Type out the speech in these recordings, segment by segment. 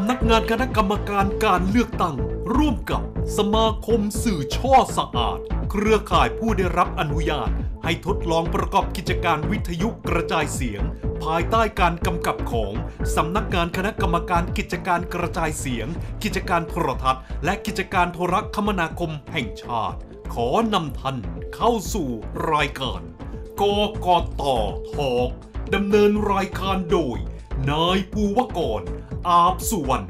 ำนักงานคณะกรรมการการเลือกตั้ง ร่วมกับสมาคมสื่อช่อสะอาด เครือข่ายผู้ได้รับอนุญาต ให้ทดลองประกอบกิจการวิทยุกระจายเสียง ภายใต้การกำกับของสำนักงานคณะกรรมการกิจการกระจายเสียง กิจการโทรทัศน์ และกิจการโทรคมนาคมแห่งชาติ ขอนำท่านเข้าสู่รายการกกตทอกดำเนินรายการโดย นายภูวกร อาบสุวรรณ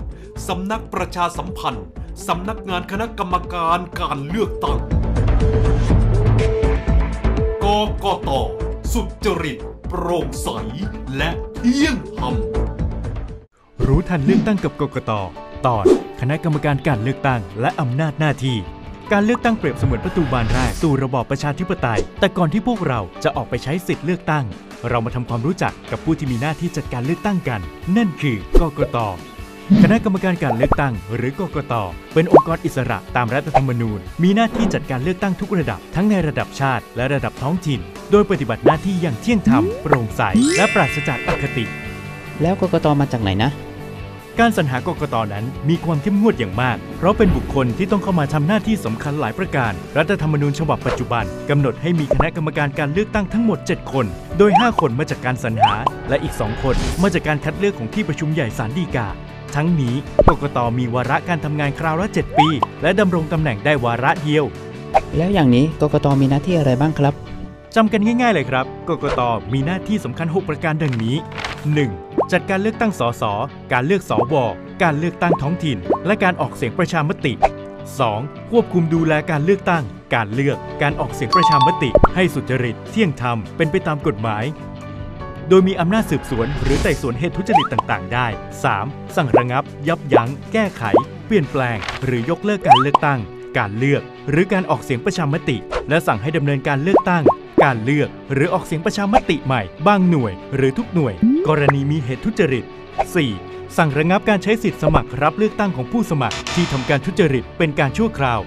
สำนักประชาสัมพันธ์ สำนักงานคณะกรรมการการเลือกตั้ง กกต สุจริต โปร่งใส และเที่ยงธรรม รู้ทันเลือกตั้งกับกกต ตอนคณะกรรมการการเลือกตั้ง และอำนาจหน้าที่การเลือกตั้งเปรียบเสมือนประตูบานแรกสู่ระบอบประชาธิปไตย แต่ก่อนที่พวกเราจะออกไปใช้สิทธิ์เลือกตั้ง เรามาทำความรู้จักกับผู้ที่มีหน้าที่จัดการเลือกตั้งกัน นั่นคือกกตคณะกรรมการการเลือกตั้ง หรือกกต เป็นองค์กรอิสระตามรัฐธรรมนูญ มีหน้าที่จัดการเลือกตั้งทุกระดับ ทั้งในระดับชาติและระดับท้องถิ่น โดยปฏิบัติหน้าที่อย่างเที่ยงธรรม โปร่งใส และปราศจากอคติ แล้วกกตมาจากไหนนะ การสรรหากกตนั้นมีความเข้มงวดอย่างมาก เพราะเป็นบุคคลที่ต้องเข้ามาทำหน้าที่สำคัญหลายประการ รัฐธรรมนูญฉบับปัจจุบันกำหนดให้มีคณะกรรมการการเลือกตั้งทั้งหมด 7 คน โดย 5 คนมาจากการสรรหา และอีก 2 คนมาจากการคัดเลือกของที่ประชุมใหญ่ศาลฎีกา ทั้งนี้กกตมีวาระการทำงานคราวละ 7 ปี และดำรงตำแหน่งได้วาระเดียว แล้วอย่างนี้กกตมีหน้าที่อะไรบ้างครับจำกันง่ายๆเลยครับ กกตมีหน้าที่สำคัญ 6 ประการดังนี้ 1. จัดการเลือกตั้งสส การเลือกสว การเลือกตั้งท้องถิ่น และการออกเสียงประชามติ 2. ควบคุมดูแลการเลือกตั้ง การเลือก การออกเสียงประชามติ ให้สุจริต เที่ยงธรรม เป็นไปตามกฎหมาย โดยมีอำนาจสืบสวน หรือไต่สวนเหตุทุจริตต่างๆ ได้ 3. สั่งระงับ ยับยั้ง แก้ไข เปลี่ยนแปลง หรือยกเลิกการเลือกตั้ง การเลือก หรือการออกเสียงประชามติ และสั่งให้ดำเนินการเลือกตั้ง การเลือก หรือออกเสียงประชามติใหม่ บางหน่วย หรือทุกหน่วย กรณีมีเหตุทุจริต 4. สั่งระงับการใช้สิทธิสมัครรับเลือกตั้งของผู้สมัคร ที่ทำการทุจริตเป็นการชั่วคราว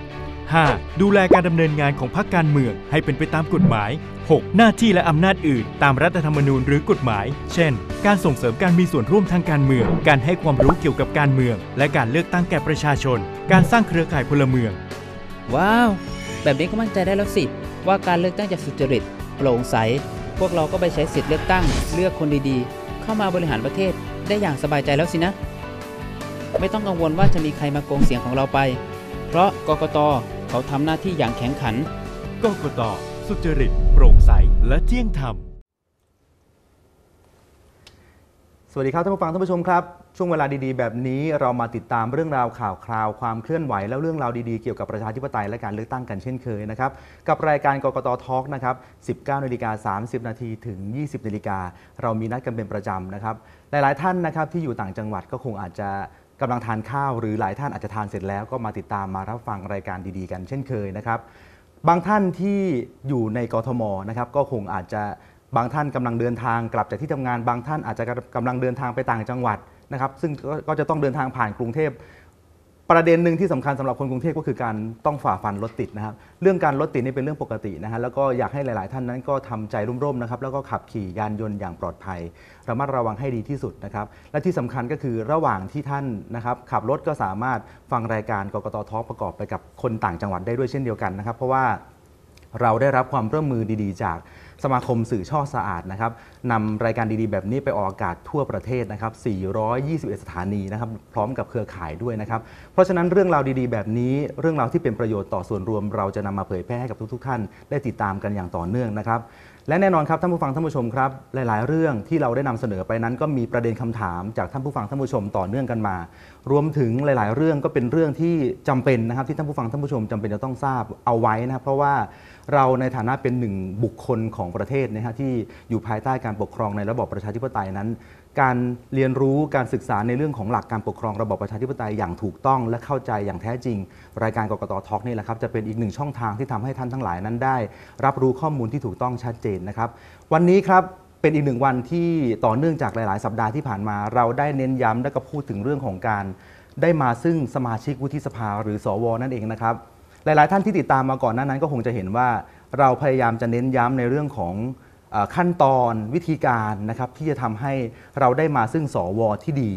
5. ดูแลการดำเนินงานของพรรคการเมืองให้เป็นไปตามกฎหมาย 6. หน้าที่และอำนาจอื่น ตามรัฐธรรมนูญหรือกฎหมาย เช่น การส่งเสริมการมีส่วนร่วมทางการเมือง การให้ความรู้เกี่ยวกับการเมือง และการเลือกตั้งแก่ประชาชน การสร้างเครือข่ายพลเมือง ว้าว แบบนี้ก็มั่นใจได้แล้วสิ ว่าการเลือกตั้งจะสุจริต โปร่งใส พวกเราก็ไปใช้สิทธิ์เลือกตั้ง เลือกคนดีๆ เข้ามาบริหารประเทศได้อย่างสบายใจแล้วสินะ ไม่ต้องกังวลว่าจะมีใครมาโกงเสียงของเราไป เพราะกกตเขาทำหน้าที่อย่างแข็งขันกกตสุจริต โปร่งใส และเที่ยงธรรม สวัสดีครับท่านผู้ฟังท่านผู้ชมครับ ช่วงเวลาดีๆ แบบนี้เรามาติดตามเรื่องราวข่าวคราวความเคลื่อนไหว แล้วเรื่องราวดีๆ เกี่ยวกับประชาธิปไตยและการเลือกตั้งกันเช่นเคยนะครับ กับรายการกกตทอล์กนะครับ 19นาฬิกา30 นาทีถึง 20นาฬิกาเรามีนัดกันเป็นประจำนะครับ หลายๆท่านนะครับที่อยู่ต่างจังหวัดก็คงอาจจะกำลังทานข้าวหรือหลายท่านอาจจะทานเสร็จแล้วก็มาติดตามมารับฟังรายการดีๆ กันเช่นเคยนะครับ บางท่านที่อยู่ในกทมนะครับก็คงอาจจะบางท่านกำลังเดินทางกลับจากที่ทำงาน บางท่านอาจจะกำลังเดินทางไปต่างจังหวัด นะครับซึ่งก็จะต้องเดินทางผ่านกรุงเทพประเด็นหนึ่งที่สำคัญสำหรับคนกรุงเทพก็คือการต้องฝ่าฟันรถติดนะครับ เรื่องการรถติดนี่เป็นเรื่องปกตินะฮะแล้วก็อยากให้หลาย ๆ ท่านนั้นก็ทำใจร่ม ๆ นะครับ แล้วก็ขับขี่ยานยนต์อย่างปลอดภัย ระมัดระวังให้ดีที่สุดนะครับ และที่สำคัญก็คือระหว่างที่ท่านนะครับขับรถก็สามารถฟังรายการกกตทอประกอบไปกับคนต่างจังหวัดได้ด้วยเช่นเดียวกันนะครับ เพราะว่าเราได้รับความร่วมมือดี ๆ จาก สมาคมสื่อช่อสะอาดนะครับนำรายการดีๆ แบบนี้ไปออกอากาศทั่วประเทศนะครับ 421 สถานีนะครับ พร้อมกับเครือข่ายด้วยนะครับ เพราะฉะนั้นเรื่องราวดีๆ แบบนี้ เรื่องราวที่เป็นประโยชน์ต่อส่วนรวม เราจะนำมาเผยแพร่ให้กับทุกๆ ท่าน ได้ติดตามกันอย่างต่อเนื่องนะครับ และแน่นอนครับท่านผู้ฟังท่านผู้ชมครับ หลาย ๆ เรื่องที่เราได้นำเสนอไปนั้น ก็มีประเด็นคำถามจากท่านผู้ฟังท่านผู้ชมต่อเนื่องกันมา รวมถึงหลาย ๆ เรื่องก็เป็นเรื่องที่จำเป็นนะครับที่ท่านผู้ฟังท่านผู้ชมจำเป็นจะต้องทราบเอาไว้นะครับเพราะว่า เราในฐานะเป็นหนึ่งบุคคลของประเทศนะฮะที่อยู่ภายใต้การปกครองในระบอบประชาธิปไตยนั้น การเรียนรู้การศึกษาในเรื่องของหลักการปกครองระบอบประชาธิปไตยอย่างถูกต้องและเข้าใจอย่างแท้จริง รายการกรกตทอล์กนี่แหละครับจะเป็นอีกหนึ่งช่องทางที่ทำให้ท่านทั้งหลายนั้นได้ รับรู้ข้อมูลที่ถูกต้องชัดเจนนะครับ วันนี้ครับเป็นอีกหนึ่งวันที่ต่อเนื่องจากหลาย ๆ สัปดาห์ที่ผ่านมา เราได้เน้นย้ำและก็พูดถึงเรื่องของการ ได้มาซึ่งสมาชิกวุฒิสภาหรือสวนั่นเองนะครับ หลาย ๆ ท่านที่ติดตามมาก่อนหน้านั้นก็คงจะเห็นว่าเราพยายามจะเน้นย้ำในเรื่องของอขั้นตอนวิธีการนะครับที่จะทำให้เราได้มาซึ่งสวที่ดี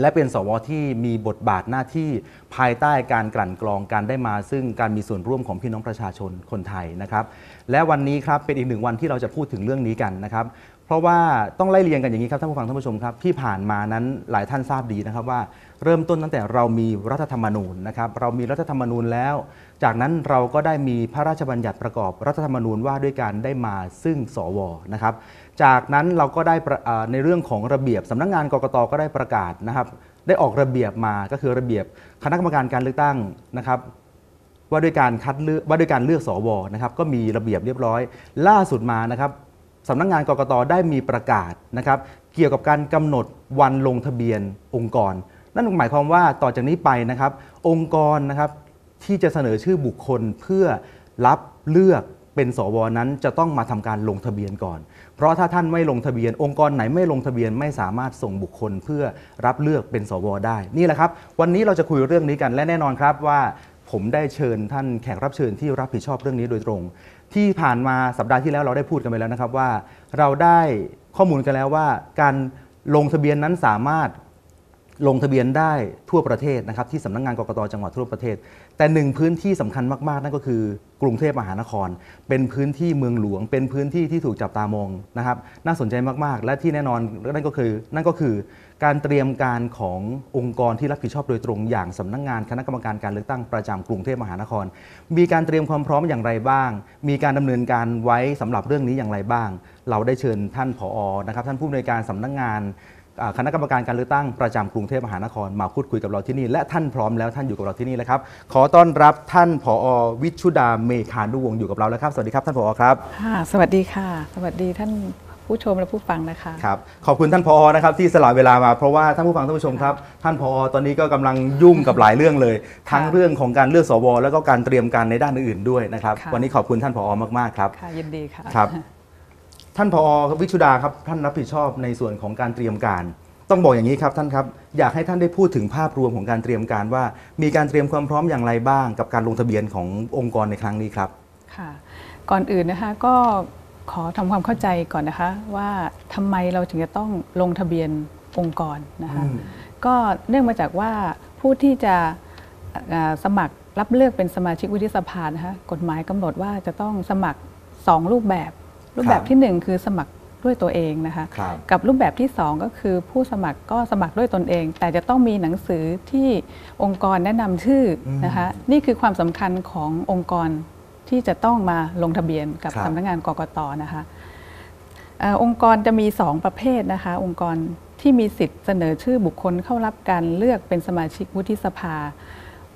และเป็นสวที่มีบทบาทหน้าที่ภายใต้การกลั่นกรองการได้มา ซึ่งการมีส่วนร่วมของพี่น้องประชาชนคนไทยนะครับ และวันนี้ครับเป็นอีกหนึ่งวันที่เราจะพูดถึงเรื่องนี้กันนะครับ เพราะว่าต้องไล่เรียงกันอย่างนี้ครับท่านผู้ฟังท่านผู้ชมครับที่ผ่านมานั้นหลายท่านทราบดีนะครับว่าเริ่มต้นตั้งแต่เรามีรัฐธรรมนูญนะครับเรามีรัฐธรรมนูญแล้ว จากนั้นเราก็ได้มีพระราชบัญญัติประกอบรัฐธรรมนูญว่าด้วยการได้มาซึ่งสวนะครับจากนั้นเราก็ได้ในเรื่องของระเบียบสำนักงานกกตก็ได้ประกาศนะครับได้ออกระเบียบมาก็คือระเบียบคณะกรรมการการเลือกตั้งนะครับว่าด้วยการคัดเลือกว่าด้วยการเลือกสวนะครับก็มีระเบียบเรียบร้อย ล่าสุดมานะครับ สำนักงานกกตได้มีประกาศนะครับเกี่ยวกับการกำหนดวันลงทะเบียนองค์กร นั่นหมายความว่าต่อจากนี้ไปนะครับ องค์กรนะครับที่จะเสนอชื่อบุคคลเพื่อรับเลือกเป็นสวนั้นจะต้องมาทำการลงทะเบียนก่อน เพราะถ้าท่านไม่ลงทะเบียน องค์กรไหนไม่ลงทะเบียนไม่สามารถส่งบุคคลเพื่อรับเลือกเป็นสวได้ นี่แหละครับ วันนี้เราจะคุยเรื่องนี้กันและแน่นอนครับว่า ผมได้เชิญท่านแขกรับเชิญที่รับผิดชอบเรื่องนี้โดยตรง ที่ผ่านมาสัปดาห์ที่แล้วเราได้พูดกันไปแล้วนะครับว่า เราได้ข้อมูลกันแล้วว่า การลงทะเบียนนั้นสามารถ ลงทะเบียนได้ทั่วประเทศนะครับที่สำนักงงานกกตจังหวัดทั่วประเทศ แต่หนึ่งพื้นที่สำคัญมากๆ นั่นก็คือกรุงเทพมหานคร เป็นพื้นที่เมืองหลวง เป็นพื้นที่ที่ถูกจับตามองนะครับน่าสนใจมากๆ และที่แน่นอนนั่นก็คือนั่นก็คือการเตรียมการขององค์กรที่รับผิดชอบโดยตรงอย่างสำนักงานคณะกรรมการการเลือกตั้งประจำกรุงเทพมหานคร มีการเตรียมความพร้อมอย่างไรบ้าง มีการดำเนินการไว้สำหรับเรื่องนี้อย่างไรบ้าง เราได้เชิญท่านผอนะครับท่านผู้อำนวยการสำนักงาน คณะกรรมการการเลือกตั้งประจำกรุงเทพมหานครมาพูดคุยกับเราที่นี่ และท่านพร้อมแล้วท่านอยู่กับเราที่นี่แล้วครับขอต้อนรับท่านผอวิชุดาเมคานุวงศ์อยู่กับเราแล้วครับ สวัสดีครับท่านผอครับค่ะสวัสดีค่ะ สวัสดีท่านผู้ชมและผู้ฟังนะคะครับขอบคุณท่านผอนะครับที่สละเวลามาเพราะว่าท่านผู้ฟังท่านผู้ชมครับ ท่านผอตอนนี้ก็กำลังยุ่งกับหลายเรื่องเลย ทั้งเรื่องของการเลือกสวแล้วก็การเตรียมการในด้านอื่นๆด้วยนะครับค่ะวันนี้ขอบคุณท่านผอมากๆครับค่ะยินดีค่ะครับ ท่านผอวิชุดาครับท่านรับผิดชอบในส่วนของการเตรียมการ ต้องบอกอย่างนี้ครับท่านครับอยากให้ท่านได้พูดถึงภาพรวมของการเตรียมการว่า มีการเตรียมความพร้อมอย่างไรบ้าง กับการลงทะเบียนขององค์กรในครั้งนี้ครับค่ะก่อนอื่นนะคะก็ขอทำความเข้าใจก่อนนะคะว่าทำไมเราถึงจะต้องลงทะเบียนองค์กรนะคะอืมก็เนื่องมาจากว่าผู้ที่จะเอ่อสมัครรับเลือกเป็นสมาชิกวุฒิสภานะคะกฎหมายกำหนดว่าจะต้องสมัคร 2 รูปแบบ รูปแบบทีหนึ่1 คือสมัครด้วยตัวเองนะคะครับกับรูปแบบที่ 2 ก็คือผู้สมัครก็สมัครด้วยตนเอง แต่จะต้องมีหนังสือที่องค์กรแนะนำชื่ออมนะคะนี่คือความสำคัญขององค์กรที่จะต้องมาลงทะเบียนกับครับสำนักงานกกตนะคะเออองค์กรจะมี 2 ประเภทนะคะ องค์กรที่มีสิทธิ์เสนอชื่อบุคคลเข้ารับการเลือกเป็นสมาชิกวุฒิสภา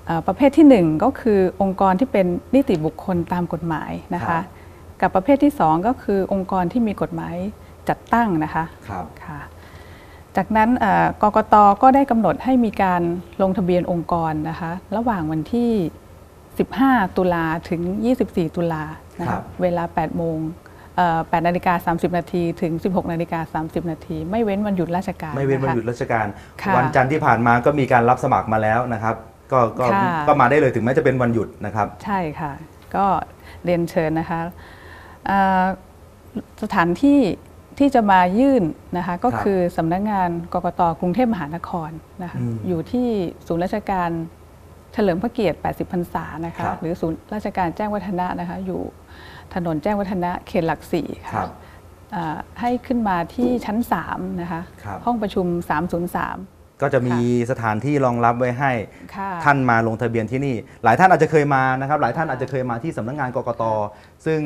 เอ่อประเภทที่ 1 ก็คือองค์กรที่เป็นนิติบุคคลตามกฎหมายนะครัคะบ กับประเภทที่ 2 ก็คือองค์กรที่มีกฎหมายจัดตั้งนะคะครับค่ะจากนั้นเอ่อกกตก็ได้กำหนดให้มีการลงทะเบียนองค์กรนะคะระหว่างวันที่ 15 ตุลาถึง 24 ตุลานะครัคะบเวลา 8 โมงเอ่อ8นาฬิกา30 นาทีถึง 16นาฬิกา30 นาทีไม่เว้นวันหยุดราชการ ไม่เว้นวันะคะหยุดราชการค่ะวันจันทร์ที่ผ่านมาก็มีการรับสมัครมาแล้วนะครับก็ก็ค่ะก็มาได้เลยถึงแม้จะเป็นวันหยุดนะครับ ใช่ค่ะ ก็เรียนเชิญนะคะเอ่อ สถานที่ที่จะมายื่นนะคะก็ครับคือสำนักงานกกตกรุงเทพมหานครนะคะอืมอยู่ที่ศูนย์ราชการเฉลิมพระเกียรติ 80 พรรษานะครัคะบหรือศูนย์ราชการแจ้งวัฒนะนะคะอยู่ถนนแจ้งวัฒนะเขตหลักสี่ครัค่ะบเอ่อให้ขึ้นมาที่ชั้น 3 นะคะครับห้องประชุม 303ก็จะมีสถานที่รองรับไว้ให้ค่ะท่านมาลงทะเบียนที่นี่ หลายท่านอาจจะเคยมานะครับ หลายท่านอาจจะเคยมาที่สำนักงานกกต ซึ่ง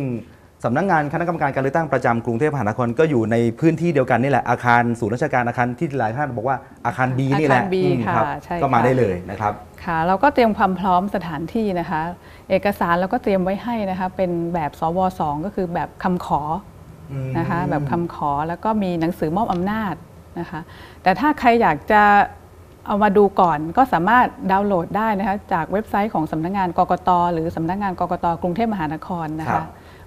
สำนักงานคณะกรรมการการเลือกตั้งประจำกรุงเทพมหานครก็อยู่ในพื้นที่เดียวกันนี่แหละอาคารศูนย์ราชการอาคารที่หลายท่านบอกว่าอาคาร B นี่แหละอาคาร B อืมค่ะรับใช่ก็มาค่ะ ได้เลยนะครับ ค่ะเราก็เตรียมความพร้อมสถานที่นะคะ เอกสารเราก็เตรียมไว้ให้นะคะ เป็นแบบสวสก็คือแบบคำขอนะคะ แบบคำขอแล้วก็มีหนังสือมอบอำนาจนะคะ แต่ถ้าใครอยากจะเอามาดูก่อนก็สามารถดาวน์โหลดได้นะคะ จากเว็บไซต์ของสำนักงานกกตหรือสำนักงานกกตกรุงเทพมหานครนะครัคะ บ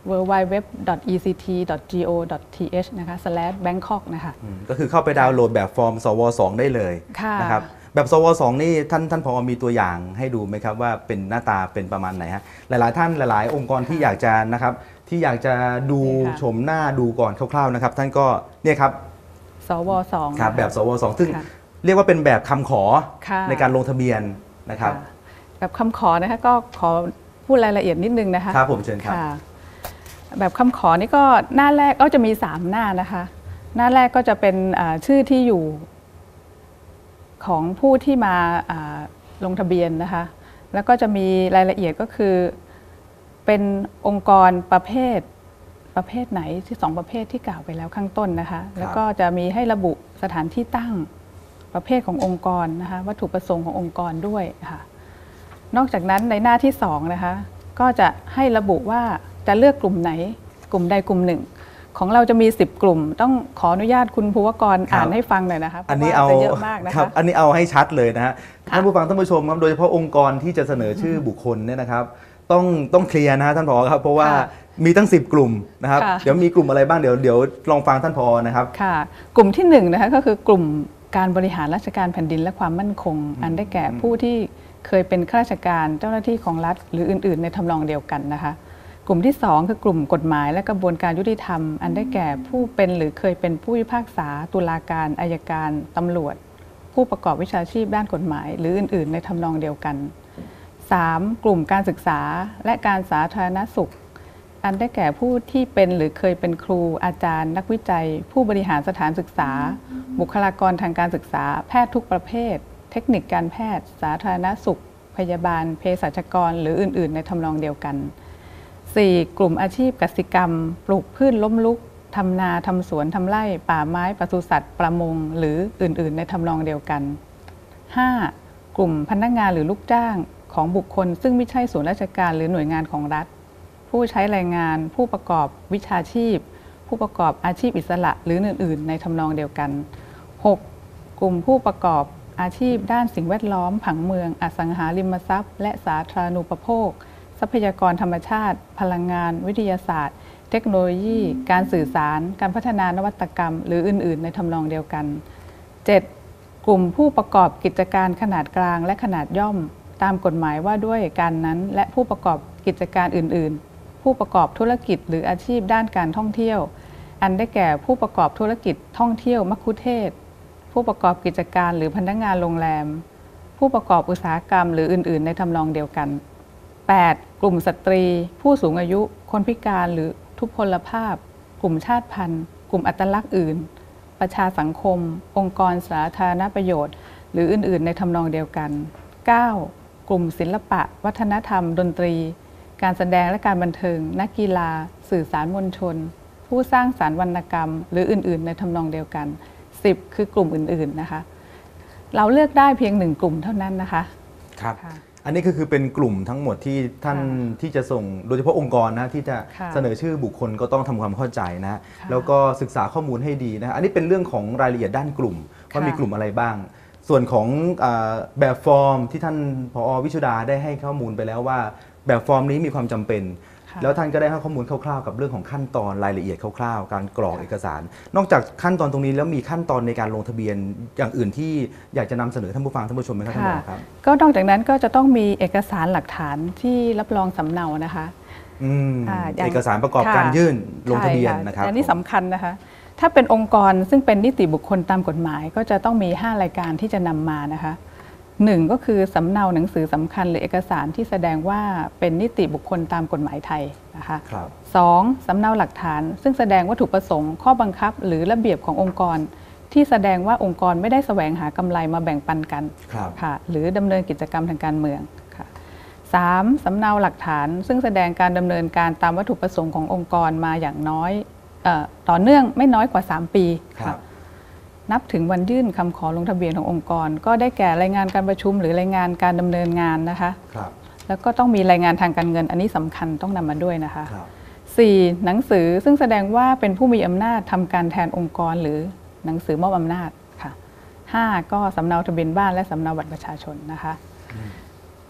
www.ect.go.th นะคะ slash bangkok นะคะอืมก็คือเข้าไปดาวน์โหลดแบบฟอร์ม สว 2 ได้เลยค่ะ นะครับแบบสว2นี่ท่านท่านพอมีตัวอย่างให้ดูไหมครับว่าเป็นหน้าตาเป็นประมาณไหนฮะหลาย ๆ ท่านหลาย ๆ องค์กรที่อยากจะนะครับที่อยากจะดูนี่ค่ะ ชมหน้าดูก่อนคร่าว ๆ นะครับ ท่านก็เนี่ยครับ สวสองครับนะะ แบบสว2ซึ่งค่ะเรียกว่าเป็นแบบคำขอค่ะ ในการลงทะเบียนนะครับ ค่ะแบบคำขอนะคะก็ขอพูดรายละเอียดนิดนึงนะคะ ครับผมเชิญครับ ค่ะ แบบคำขอนี่ก็หน้าแรกก็จะมี 3 หน้านะคะ หน้าแรกก็จะเป็นอ่าชื่อที่อยู่ของผู้ที่มาอ่าลงทะเบียนนะคะ แล้วก็จะมีรายละเอียดก็คือเป็นองค์กรประเภทประเภทไหนที่สองประเภทที่กล่าวไปแล้วข้างต้นนะคะ แล้วก็จะมีให้ระบุสถานที่ตั้งประเภทขององค์กรนะคะ วัตถุประสงค์ขององค์กรด้วยค่ะ นอกจากนั้นในหน้าที่สองนะคะ ก็จะให้ระบุว่าจะเลือกกลุ่มไหน กลุ่มใดกลุ่มหนึ่ง ของเราจะมี 10 กลุ่ม ต้องขออนุญาตคุณภูวกรครับอ่านให้ฟังหน่อยนะคะอันนี้พเอาระว่จะเยอะมากนะครัคะบอันนี้เอาให้ชัดเลยนะฮะค่ะท่านผู้ฟังท่านผู้ชมครับโดยเฉพาะองค์กรที่จะเสนอชื่อบุคคลเนี่ยนะครับต้องต้องเคลียร์นะฮะท่านผอครับเพราะว่าค่ะมีตั้ง 10 กลุ่มนะครับค่ะเดี๋ยวมีกลุ่มอะไรบ้างเดี๋ยวเดี๋ยวลองฟังท่านผอนะครับค่ะ กลุ่มที่หนึ่งนะคะก็คือกลุ่มการบริหารราชการแผ่นดินและความมั่นคง อันได้แก่ผู้ที่เคยเป็นข้าราชการเจ้าหน้าที่ของรัฐ หรืออื่น ๆ ในทำนองเดียวกันนะคะ กลุ่มที่สองคือกลุ่มกฎหมายและกระบวนการยุติธรรม อันได้แก่ผู้เป็นหรือเคยเป็นผู้พิพากษา ตุลาการอายการตำรวจ ผู้ประกอบวิชาชีพด้านกฎหมาย หรืออื่น ๆ ในทำนองเดียวกัน 3. กลุ่มการศึกษาและการสาธารณสุข อันได้แก่ผู้ที่เป็นหรือเคยเป็นครูอาจารย์ นักวิจัย ผู้บริหารสถานศึกษา บุคลากรทางการศึกษา แพทย์ทุกประเภท เทคนิคการแพทย์ สาธารณสุข พยาบาล เภสัชกร หรืออื่น ๆ ในทำนองเดียวกัน 4. กลุ่มอาชีพกสิกรรม ปลูกพืชล้มลุกทำนาทำสวนทำไร่ ป่าไม้ปศุสัตว์ ประมง หรืออื่น ๆ ในทำนองเดียวกัน 5. กลุ่มพนักงานหรือลูกจ้างของบุคคล ซึ่งไม่ใช่ส่วนราชการหรือหน่วยงานของรัฐ ผู้ใช้แรงงาน ผู้ประกอบวิชาชีพ ผู้ประกอบอาชีพอิสระหรืออื่น ๆ ในทำนองเดียวกัน 6. กลุ่มผู้ประกอบอาชีพด้านสิ่งแวดล้อมผังเมือง อสังหาริมทรัพย์ และสาธารณูปโภค ทรัพยากรธรรมชาติ พลังงาน วิทยาศาสตร์ เทคโนโลยี การสื่อสาร การพัฒนานวัตกรรม หรืออื่น ๆ ในทำนองเดียวกัน 7. กลุ่มผู้ประกอบกิจการขนาดกลางและขนาดย่อม ตามกฎหมายว่าด้วยการนั้น และผู้ประกอบกิจการอื่น ๆ ผู้ประกอบธุรกิจหรืออาชีพด้านการท่องเที่ยว อันได้แก่ผู้ประกอบธุรกิจท่องเที่ยวมัคคุเทศ ผู้ประกอบกิจการหรือพนักงานโรงแรม ผู้ประกอบอุตสาหกรรม หรืออื่น ๆ ในทำนองเดียวกัน 8. กลุ่มสตรี ผู้สูงอายุ คนพิการหรือทุพพลภาพ กลุ่มชาติพันธุ์ กลุ่มอัตลักษณ์อื่น ประชาสังคม องค์กรสาธารณประโยชน์ หรืออื่น ๆ ในทำนองเดียวกัน 9. กลุ่มศิลปะ วัฒนธรรม ดนตรี การแสดงและการบันเทิง นักกีฬา สื่อสารมวลชน ผู้สร้างสารรค์วรรณกรรม หรืออื่น ๆ ในทำนองเดียวกัน 10 คือกลุ่มอื่น ๆ นะคะ เราเลือกได้เพียงหนึ่งกลุ่มเท่านั้นนะคะ ครับค่ะ อันนี้ก็คือเป็นกลุ่มทั้งหมดที่ท่านค่ะที่จะส่งโดยเฉพาะองค์กรนะที่จะค่ะเสนอชื่อบุคคลก็ต้องทำความเข้าใจนะค่ะแล้วก็ศึกษาข้อมูลให้ดีนะอันนี้เป็นเรื่องของรายละเอียดด้านกลุ่มว่าค่ะ มีกลุ่มอะไรบ้าง ส่วนของอาแบบฟอร์มที่ท่านผอวิชุดาได้ให้ข้อมูลไปแล้วว่า แบบฟอร์มนี้มีความจำเป็นค่ะ แล้วท่านก็ได้ให้ข้อมูลคร่าวๆ กับเรื่องของขั้นตอนรายละเอียดคร่าวๆ การกรอกเอกสาร นอกจากขั้นตอนตรงนี้แล้วมีขั้นตอนในการลงทะเบียนอย่างอื่นที่อยากจะนำเสนอท่านผู้ฟังท่านผู้ชมไหมครับท่านผอครับก็นอกจากนั้นก็จะต้องมีเอกสารหลักฐานที่รับรองสำเนานะคะอืมอ่าอย่างเอกสารประกอบค่ะการยื่นลงทะเบียนใช่นะครับอันนี้สำคัญนะคะ ถ้าเป็นองค์กรซึ่งเป็นนิติบุคคลตามกฎหมาย ก็จะต้องมี 5 รายการที่จะนำมานะคะ หนึ่งก็คือสำเนาหนังสือสำคัญหรือเอกสารที่แสดงว่าเป็นนิติบุคคลตามกฎหมายไทยนะคะครับสองสำเนาหลักฐาน ซึ่งแสดงวัตถุประสงค์ ข้อบังคับ หรือระเบียบขององค์กร ที่แสดงว่าองค์กรไม่ได้แสวงหากำไรมาแบ่งปันกันครับค่ะหรือดำเนินกิจกรรมทางการเมืองค่ะสามสำเนาหลักฐาน ซึ่งแสดงการดำเนินการตามวัตถุประสงค์ขององค์กรมาอย่างน้อยเออต่อเนื่องไม่น้อยกว่า 3 ปีครับค่ะ นับถึงวันยื่นคำขอลงทะเบียนขององค์กร ก็ได้แก่รายงานการประชุม หรือรายงานการดำเนินงานนะคะครับแล้วก็ต้องมีรายงานทางการเงินอันนี้สำคัญต้องนำมาด้วยนะคะครับ 4. หนังสือซึ่งแสดงว่าเป็นผู้มีอำนาจทำการแทนองค์กร หรือหนังสือมอบอำนาจค่ะ 5. ก็สำเนาทะเบียนบ้านและสำเนาบัตรประชาชนนะคะ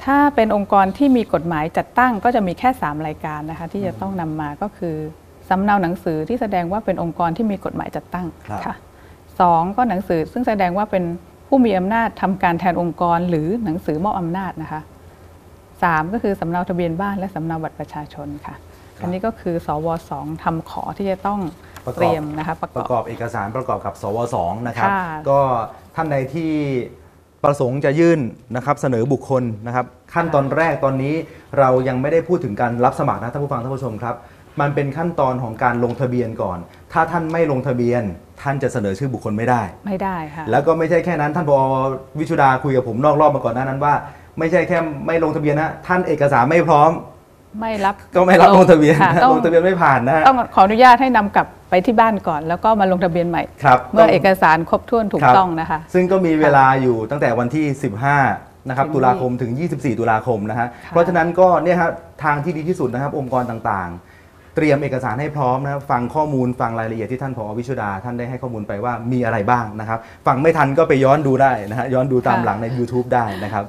ถ้าเป็นองค์กรที่มีกฎหมายจัดตั้งก็จะมีแค่ 3 รายการนะคะ ที่จะต้องนำมาก็คือสำเนาหนังสือที่แสดงว่าเป็นองค์กรที่มีกฎหมายจัดตั้งครับค่ะ สองก็หนังสือซึ่งแสดงว่าเป็นผู้มีอำนาจทำการแทนองค์กร หรือหนังสือมอบอำนาจนะคะสามก็คือสำเนาทะเบียนบ้านและสำเนาบัตรประชาชนค่ะ อันนี้ก็คือ สวสองทำขอที่จะต้องประกอบเตรียมนะคะประกปอบระกอบเอกสารประกอบกับ สวสนะครับค่ะก็ท่านใดที่ประสงค์จะยื่นนะครับเสนอบุคคลนะครับ ขั้นตอนแรกตอนนี้เรายังไม่ได้พูดถึงการรับสมัครนะท่านผู้ฟังท่านผู้ชมครับ มันเป็นขั้นตอนของการลงทะเบียนก่อน ถ้าท่านไม่ลงทะเบียน ท่านจะเสนอชื่อบุคคลไม่ได้ ไม่ได้ค่ะ แล้วก็ไม่ใช่แค่นั้นท่านพอวิชุดาคุยกับผมนอกรอบมาก่อนหน้านั้นว่า ไม่ใช่แค่ไม่ลงทะเบียนนะท่านเอกสารไม่พร้อม ไม่รับก็ไม่รับลงทะเบียนค่ะนะต้อง ลงทะเบียนไม่ผ่านนะฮะ ต้องขออนุญาตให้นำกลับไปที่บ้านก่อน แล้วก็มาลงทะเบียนใหม่ ครับเมื่อต้งเอกสารครบถ้วนถูกครับต้องนะคะ ซึ่งก็มีเวลาอยู่ตั้งแต่วันที่ 15 นะครับ ถึงตุลาคมถึง 24 ตุลาคมนะฮะค่ะเพราะฉะนั้นก็เนี่ยครับทางที่ดีที่สุดนะครับ องค์กรต่างๆ เตรียมเอกสารให้พร้อมนะครับฟังข้อมูลฟังรายละเอียดที่ท่านผอวิชุดาท่านได้ให้ข้อมูลไปว่ามีอะไรบ้างนะครับ ฟังไม่ทันก็ไปย้อนดูได้นะฮะย้อนดูตามหลังใน YouTube ได้นะครับ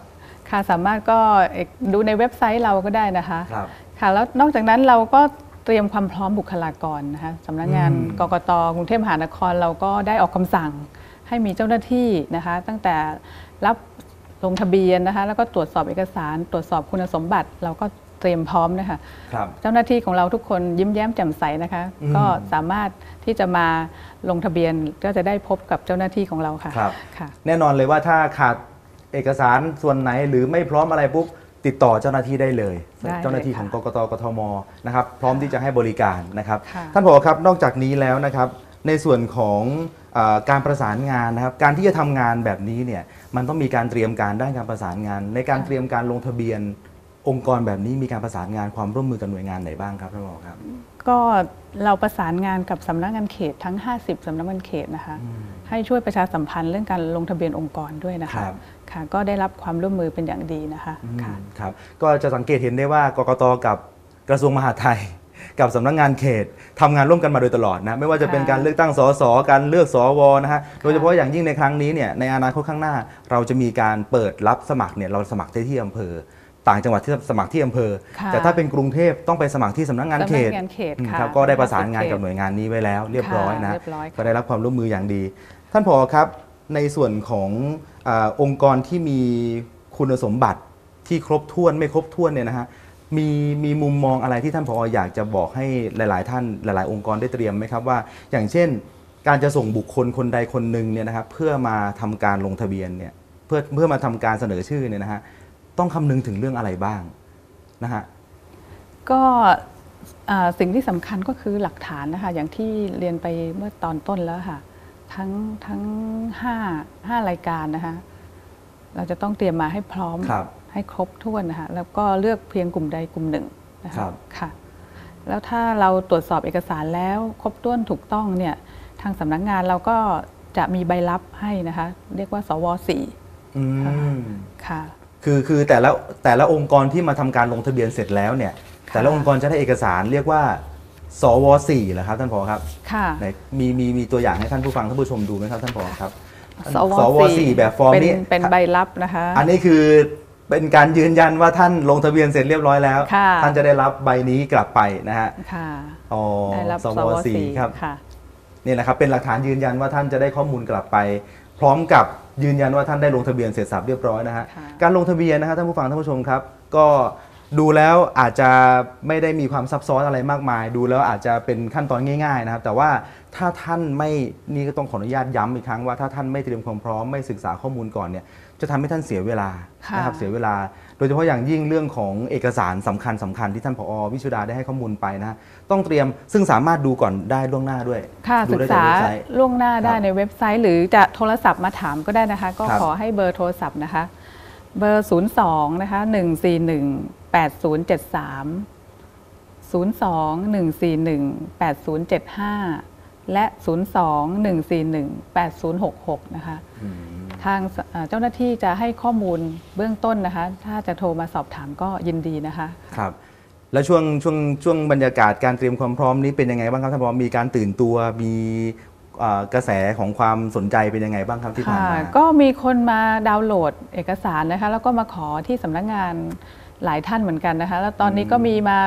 ค่ะสามารถก็เอ่อดูในเว็บไซต์เราก็ได้นะคะครับค่ะแล้วนอกจากนั้นเราก็เตรียมความพร้อมบุคลากรนะคะสำนักงานอืมกกตกรุงเทพมหานครเราก็ได้ออกคำสั่งให้มีเจ้าหน้าที่นะคะ ตั้งแต่รับลงทะเบียนนะคะ แล้วก็ตรวจสอบเอกสาร ตรวจสอบคุณสมบัติ เราก็ เตรียมพร้อมนะคะครับ เจ้าหน้าที่ของเราทุกคนยิ้มแย้มแจ่มใสนะคะ อืม ก็สามารถที่จะมาลงทะเบียนก็จะได้พบกับเจ้าหน้าที่ของเราค่ะครับค่ะ แน่นอนเลยว่าถ้าขาดเอกสารส่วนไหนหรือไม่พร้อมอะไรปุ๊บติดต่อเจ้าหน้าที่ได้เลย ได้เลยเจ้าหน้าที่ค่ะของกกตกทมนะครับพร้อมที่จะให้บริการนะครับ ค่ะ ท่านผอครับนอกจากนี้แล้วนะครับ ในส่วนของเออการประสานงานนะครับ การที่จะทำงานแบบนี้เนี่ยมันต้องมีการเตรียมการด้านการประสานงาน ในการเตรียมการลงทะเบียน องค์กรแบบนี้มีการประสานงานความร่วมมือกับหน่วยงานไหนบ้างครับท่านผอครับ ก็เราประสานงานกับสำนักงานเขตทั้ง 50สำนักงานเขตนะคะ ให้ช่วยประชาสัมพันธ์เรื่องการลงทะเบียนองค์กรด้วยนะครัคะบค่ะก็ได้รับความร่วมมือเป็นอย่างดีนะคะค่ะอืมครับก็จะสังเกตเห็นได้ว่ากกตกับกระทรวงมหาดไทยกับสำนักงานเขตทำงานร่วมกันมาโดยตลอดนะไม่ว่าจะเป็นค่ะการเลือกตั้งสสการเลือกสวนะฮะโดยเฉพาะอย่างยิ่งในครั้งนี้เนี่ยในอนาคตข้างหน้า เราจะมีการเปิดรับสมัครเนี่ยเราสมัครได้ที่อำเภอ ต่างจังหวัดที่สมัครที่อำเภอ ค่ะแต่ถ้าเป็นกรุงเทพต้องไปสมัครที่สำนักงานเขตสำนักงานเขตอืมค่ะครับก็ได้ประสานงานเขตกับหน่วยงานนี้ไว้แล้วเรียบร้อยนะค่ะเรียบร้อยค่ะ ก็ได้รับความร่วมมืออย่างดี ท่านผอครับในส่วนของอาองค์กรที่มีคุณสมบัติที่ครบถ้วนไม่ครบถ้วนเนี่ยนะฮะมีมีมุมมองอะไรที่ท่านผออยากจะบอกให้หลาย ๆ ท่านหลาย ๆ องค์กรได้เตรียมไหมครับว่า อย่างเช่น การจะส่งบุคคลคนใดคนหนึ่งเนี่ยนะครับเพื่อมาทำการลงทะเบียนเนี่ยเพื่อเพื่อมาทำการเสนอชื่อเนี่ยนะฮะ ต้องคำนึงถึงเรื่องอะไรบ้างนะฮะ ก็อ่าสิ่งที่สำคัญก็คือหลักฐานนะคะ อย่างที่เรียนไปเมื่อตอนต้นแล้วค่ะ ทั้งทั้งห้าห้ารายการนะคะ เราจะต้องเตรียมมาให้พร้อม ครับให้ครบถ้วนนะคะ แล้วก็เลือกเพียงกลุ่มใดกลุ่มหนึ่งนะครัคะบค่ะ แล้วถ้าเราตรวจสอบเอกสารแล้วครบถ้วนถูกต้องเนี่ย ทางสำนักงานเราก็จะมีใบรับให้นะคะ เรียกว่า สวสี่อืม ค่ะ คือคือแต่ละแต่ละองค์กรที่มาทำการลงทะเบียนเสร็จแล้วเนี่ยค่ะแต่ละองค์กรจะได้เอกสารเรียกว่า สวสี่เหรอครับท่านผอครับค่ะ ไหนมีมีมีตัวอย่างให้ท่านผู้ฟังท่านผู้ชมดูไหมครับท่านผอครับ สวสวสี่แบบฟอร์มเป็นนี้เป็นใบรับนะคะ อันนี้คือเป็นการยืนยันว่าท่านลงทะเบียนเสร็จเรียบร้อยแล้ว ค่ะ ท่านจะได้รับใบนี้กลับไปนะฮะค่ะ อ๋อได้รับสสววสี่สี่ครับ ค่ะนี่นะครับเป็นหลักฐานยืนยันว่าท่านจะได้ข้อมูลกลับไป พร้อมกับ ยืนยันว่าท่านได้ลงทะเบียนเสร็จสับเรียบร้อยนะฮะค่ะการลงทะเบียนนะครับท่านผู้ฟังท่านผู้ชมครับ ก็ ดูแล้วอาจจะไม่ได้มีความซับซ้อนอะไรมากมาย ดูแล้วอาจจะเป็นขั้นตอนง่ายๆนะครับแต่ว่าถ้าท่านไม่นี่ก็ต้องขออนุญาตย้ำอีกครั้งว่าถ้าท่านไม่เตรียมความพร้อมไม่ศึกษาข้อมูลก่อนเนี่ยจะทำให้ท่านเสียเวลาค่ะ นะครับเสียเวลา โดยเฉพาะอย่างยิ่งเรื่องของเอกสารสำคัญสคัญๆที่ท่านผอวิชุดาได้ให้ข้อมูลไปนะฮะต้องเตรียมซึ่งสามารถดูก่อนได้ล่วงหน้าด้วยค่ะดูศึกได้จษาเว็บไซต์ ล่วงหน้าได้ครับในเว็บไซต์ หรือจะโทรศัพท์มาถามก็ได้นะคะ ก็ครับ ขอให้เบอร์โทรศัพท์นะคะ เบอร์ 02 นะคะ 141 8073 02 141 8075 และ 02 141 8066 นะคะ ทางสเอ่อเจ้าหน้าที่จะให้ข้อมูลเบื้องต้นนะคะ ถ้าจะโทรมาสอบถามก็ยินดีนะคะ ครับ แล้วช่วงช่วงช่วงบรรยากาศการเตรียมความพร้อมนี้เป็นยังไงบ้างครับท่านผอมีการตื่นตัว มีเอ่อกระแสของความสนใจเป็นยังไงบ้างครับที่ผ่านค่ะมา ก็มีคนมาดาวน์โหลดเอกสารนะคะ แล้วก็มาขอที่สำนักงาน หลายท่านเหมือนกันนะคะ แล้วตอนนี้ก็มีมา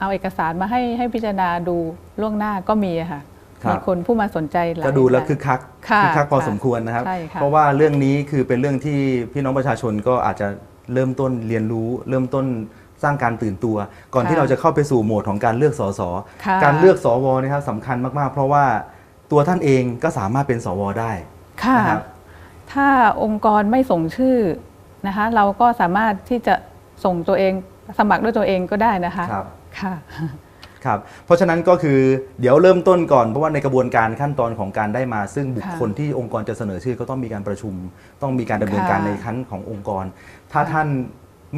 เอาเอกสารมาให้ให้พิจารณาดูล่วงหน้าก็มีอะค่ะครับมีคนผู้มาสนใจหลายก็ดูแล้วท่านคึกคักค่ะคึกคักพอค่ะสมควรนะครับใช่ค่ะเพราะว่าเรื่องนี้คือเป็นเรื่องที่พี่น้องประชาชนก็อาจจะเริ่มต้นเรียนรู้ เริ่มต้นสร้างการตื่นตัว ก่อนที่เราจะเข้าไปสู่โหมดของการเลือกสสค่ะการเลือกสวนะครับสำคัญมากๆ เพราะว่าตัวท่านเองก็สามารถเป็นสวได้ค่ะนะครับถ้าองค์กรไม่ส่งชื่อนะคะเราก็สามารถที่จะ ส่งตัวเองสมัครด้วยตัวเองก็ได้นะคะครับค่ะครับเพราะฉะนั้นก็คือเดี๋ยวเริ่มต้นก่อนเพราะว่าในกระบวนการขั้นตอนของการได้มา ซึ่งบุคคลที่องค์กรจะเสนอชื่อก็ต้องมีการประชุม ต้องมีการดำเนินการค่ะในขั้นขององค์กร ถ้าท่าน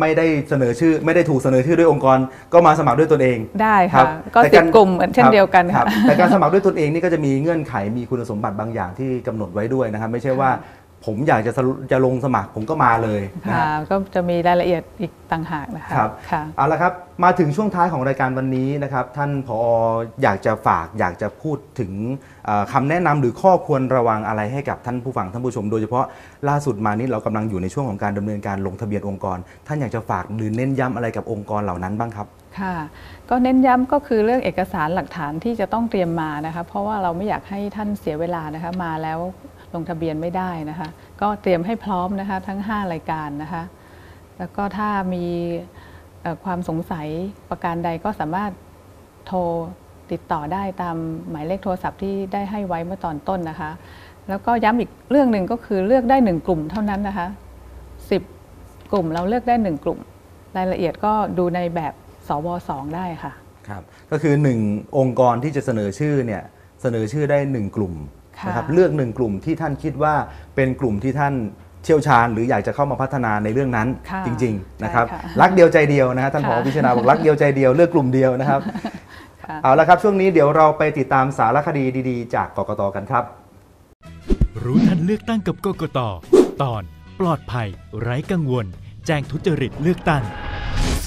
ไม่ได้เสนอชื่อ ไม่ได้ถูกเสนอชื่อด้วยองค์กร ก็มาสมัครด้วยตนเองได้ครัค่ะบก็แต่สิกาบรกลุ่มเหมือนเช่นเดียวกันครัค่ะบแต่การสมัครด้วยตนเองนี่ก็จะมีเงื่อนไขมีคุณสมบัติบางอย่างที่กำหนดไว้ด้วยนะครับ ไม่ใช่ว่า ผมอยากจะสรุจะลงสมัครผมก็มาเลยนะค่ะฮะก็จะมีรายละเอียดอีกต่างหากนะคะครับค่ะเอาละครับมาถึงช่วงท้ายของรายการวันนี้นะครับท่านผออยากจะฝากอยากจะพูดถึงเอ่อคำแนะนำหรือข้อควรระวังอะไรให้กับท่านผู้ฟังท่านผู้ชม โดยเฉพาะล่าสุดมานี้เรากำลังอยู่ในช่วงของการดำเนินการลงทะเบียนองค์กร ท่านอยากจะฝากหรือเน้นย้ำอะไรกับองค์กรเหล่านั้นบ้างครับค่ะก็เน้นย้ำก็คือเรื่องเอกสารหลักฐานที่จะต้องเตรียมมานะคะเพราะว่าเราไม่อยากให้ท่านเสียเวลานะคะมาแล้ว ลงทะเบียนไม่ได้นะคะ ก็เตรียมให้พร้อมนะคะทั้ง 5 รายการนะคะ แล้วก็ถ้ามีความสงสัยประการใดก็สามารถโทรติดต่อได้ตามหมายเลขโทรศัพท์ที่ได้ให้ไว้เมื่อตอนต้นนะคะ แล้วก็ย้ำอีกเรื่องหนึ่งก็คือเลือกได้หนึ่งกลุ่มเท่านั้นนะคะ 10 กลุ่มเราเลือกได้หนึ่งกลุ่ม รายละเอียดก็ดูในแบบสวสองได้ค่ะครับก็คือ 1 องค์กรที่จะเสนอชื่อเนี่ยเสนอชื่อได้ 1 กลุ่ม นะครับเลือก1กลุ่มที่ท่านคิดว่าเป็นกลุ่มที่ท่านเชี่ยวชาญ หรืออยากจะเข้ามาพัฒนาในเรื่องนั้นค่ะจริงๆนะครับใช่ค่ะรักเดียวใจเดียวนะฮะท่านผอค่ะพิชนาบอกรักเดียวใจเดียวเลือกกลุ่มเดียวนะครับค่ะเอาละครับช่วงนี้เดี๋ยวเราไปติดตามสารคดีดีๆ จากกกตกันครับ รู้ทันเลือกตั้งกับกกตตอน ปลอดภัย ไร้กังวล แจ้งทุจริตเลือกตั้ง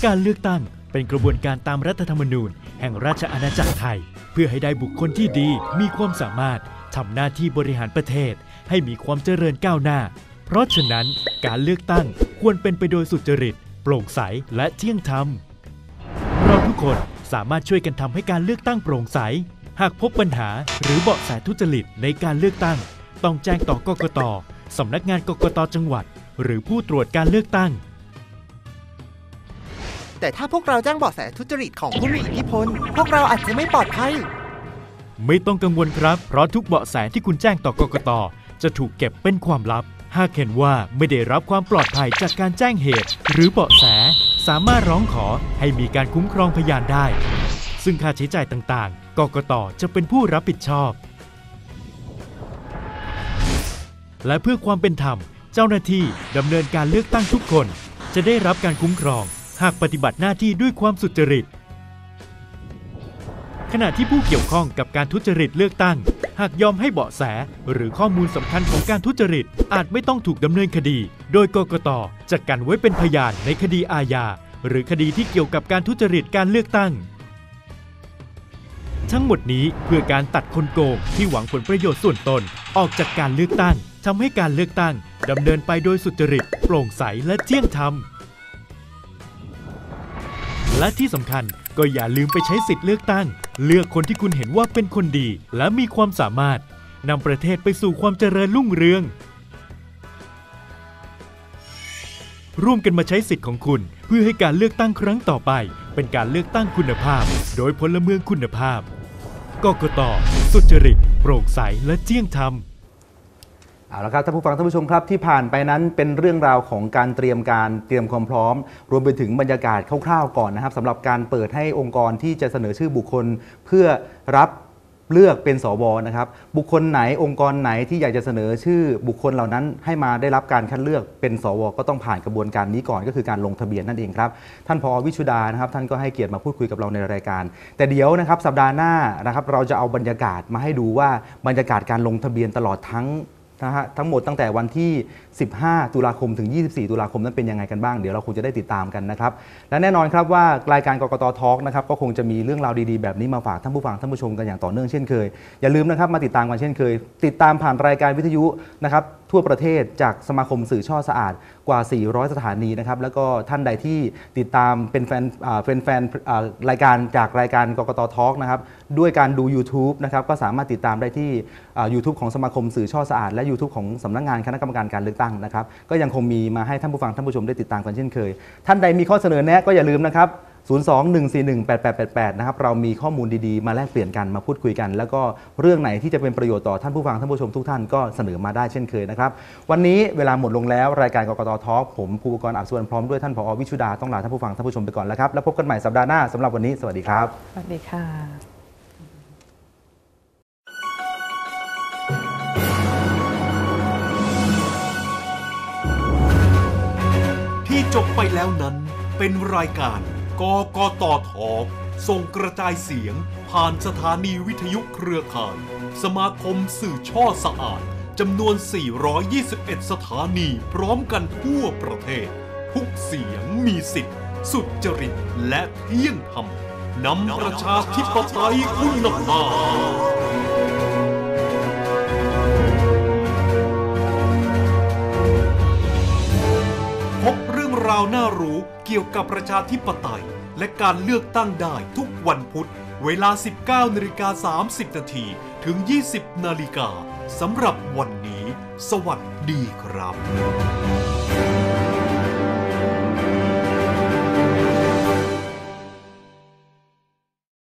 การเลือกตั้งเป็นกระบวนการตามรัฐธรรมนูญ แห่งราชอาณาจักรไทย เพื่อให้ได้บุคคลที่ดีมีความสามารถ ทำหน้าที่บริหารประเทศให้มีความเจริญก้าวหน้า เพราะฉะนั้นการเลือกตั้งควรเป็นไปโดยสุจริต โปร่งใสและเที่ยงธรรม เราทุกคนสามารถช่วยกันทำให้การเลือกตั้งโปร่งใส หากพบปัญหาหรือเบาะแสทุจริตในการเลือกตั้ง ต้องแจ้งต่อกกตสำนักงานกกตจังหวัด หรือผู้ตรวจการเลือกตั้ง แต่ถ้าพวกเราแจ้งเบาะแสทุจริตของผู้มีอิทธิพล พวกเราอาจจะไม่ปลอดภัย ไม่ต้องกังวลครับ เพราะทุกเบาะแสที่คุณแจ้งต่อกกต จะถูกเก็บเป็นความลับ หากเห็นว่าไม่ได้รับความปลอดภัยจากการแจ้งเหตุ หรือเบาะแส สามารถร้องขอให้มีการคุ้มครองพยานได้ ซึ่งค่าใช้จ่ายต่างๆ กกตจะเป็นผู้รับผิดชอบ และเพื่อความเป็นธรรม เจ้าหน้าที่ดำเนินการเลือกตั้งทุกคน จะได้รับการคุ้มครอง หากปฏิบัติหน้าที่ด้วยความสุจริต ขณะที่ผู้เกี่ยวข้องกับการทุจริตเลือกตั้ง หากยอมให้เบาะแส หรือข้อมูลสำคัญของการทุจริต อาจไม่ต้องถูกดำเนินคดี โดยกกตจะกันไว้เป็นพยานในคดีอาญา หรือคดีที่เกี่ยวกับการทุจริตการเลือกตั้ง ทั้งหมดนี้เพื่อการตัดคนโกงที่หวังผลประโยชน์ส่วนตนออกจากการเลือกตั้งทำให้การเลือกตั้งดำเนินไปโดยสุจริต โปร่งใสและเที่ยงธรรมและที่สำคัญก็อย่าลืมไปใช้สิทธิ์เลือกตั้ง เลือกคนที่คุณเห็นว่าเป็นคนดีและมีความสามารถนำประเทศไปสู่ความเจริญรุ่งเรือง ร่วมกันมาใช้สิทธิ์ของคุณ เพื่อให้การเลือกตั้งครั้งต่อไป เป็นการเลือกตั้งคุณภาพ โดยพลเมืองคุณภาพกกตสุจริต โปร่งใสและเที่ยงธรรม เอาละครับท่านผู้ฟังท่านผู้ชมครับที่ผ่านไปนั้นเป็นเรื่องราวของการเตรียมการเตรียมความพร้อม รวมไปถึงบรรยากาศคร่าวๆก่อนนะครับสำหรับการเปิดให้องค์กรที่จะเสนอชื่อบุคคล เพื่อรับเลือกเป็นสวนะครับบุคคลไหนองค์กรไหนที่อยากจะเสนอชื่อบุคคลเหล่านั้น ให้มาได้รับการคัดเลือกเป็นสว ก็ต้องผ่านกระบวนการนี้ก่อนก็คือการลงทะเบียนนั่นเองครับท่านพอวิชุดานะครับท่านก็ให้เกียรติมาพูดคุยกับเราในรายการ แต่เดี๋ยวนะครับสัปดาห์หน้านะครับเราจะเอาบรรยากาศมาให้ดูว่าบรรยากาศการลงทะเบียนตลอดทั้ง นะฮะทั้งหมดตั้งแต่วันที่ 15 ตุลาคมถึง 24 ตุลาคมนั้นเป็นยังไงกันบ้าง เดี๋ยวเราคงจะได้ติดตามกันนะครับ และแน่นอนครับว่ารายการกกตทอล์กนะครับก็คงจะมีเรื่องราวดีๆ แบบนี้มาฝากท่านผู้ฟังท่านผู้ชมกันอย่างต่อเนื่องเช่นเคย อย่าลืมนะครับมาติดตามกันเช่นเคย ติดตามผ่านรายการวิทยุนะครับทั่วประเทศจากสมาคมสื่อช่อสะอาดกว่า 400 สถานีนะครับ แล้วก็ท่านใดที่ติดตามเป็นแฟนเป็นแฟนรายการจากรายการกกตทอล์กนะครับ ด้วยการดู YouTube นะครับก็สามารถติดตามได้ที่อ่า YouTube ของสมาคมสื่อช่อสะอาดและ YouTube ของสำนักงานคณะกรรมการการเลือกตั้งนะครับ ก็ยังคงมีมาให้ท่านผู้ฟังท่านผู้ชมได้ติดตามกันเช่นเคย ท่านใดมีข้อเสนอแนะก็อย่าลืมนะครับ 02-141-8888 นะครับ เรามีข้อมูลดีๆ มาแลกเปลี่ยนกันมาพูดคุยกัน แล้วก็เรื่องไหนที่จะเป็นประโยชน์ต่อท่านผู้ฟังท่านผู้ชมทุกท่านก็เสนอมาได้เช่นเคยนะครับ วันนี้เวลาหมดลงแล้วรายการกกตทอล์กผมภูปกรอับสวนพร้อมด้วยท่านผอวิชุดาต้องลาท่านผู้ฟังท่านผู้ชมไปก่อนแล้วครับแล้วพบกันใหม่สัปดาห์หน้าสำหรับวันนี้สวัสดีครับ สวัสดีค่ะ จบไปแล้วนั้น เป็นรายการกกตทอกส่งกระจายเสียง ผ่านสถานีวิทยุเครือข่าย สมาคมสื่อช่อสะอาดจำนวน 421 สถานีพร้อมกันทั่วประเทศ ทุกเสียงมีสิทธิ์ สุจริตและเที่ยงธรรมนำประชาธิปไตยคุณภาพ ราวน่ารู้เกี่ยวกับประชาธิปไตย และการเลือกตั้งได้ทุกวันพุธ เวลา 19นาฬิกา30นาทีถึง 20นาฬิกาสำหรับวันนี้ สวัสดีครับ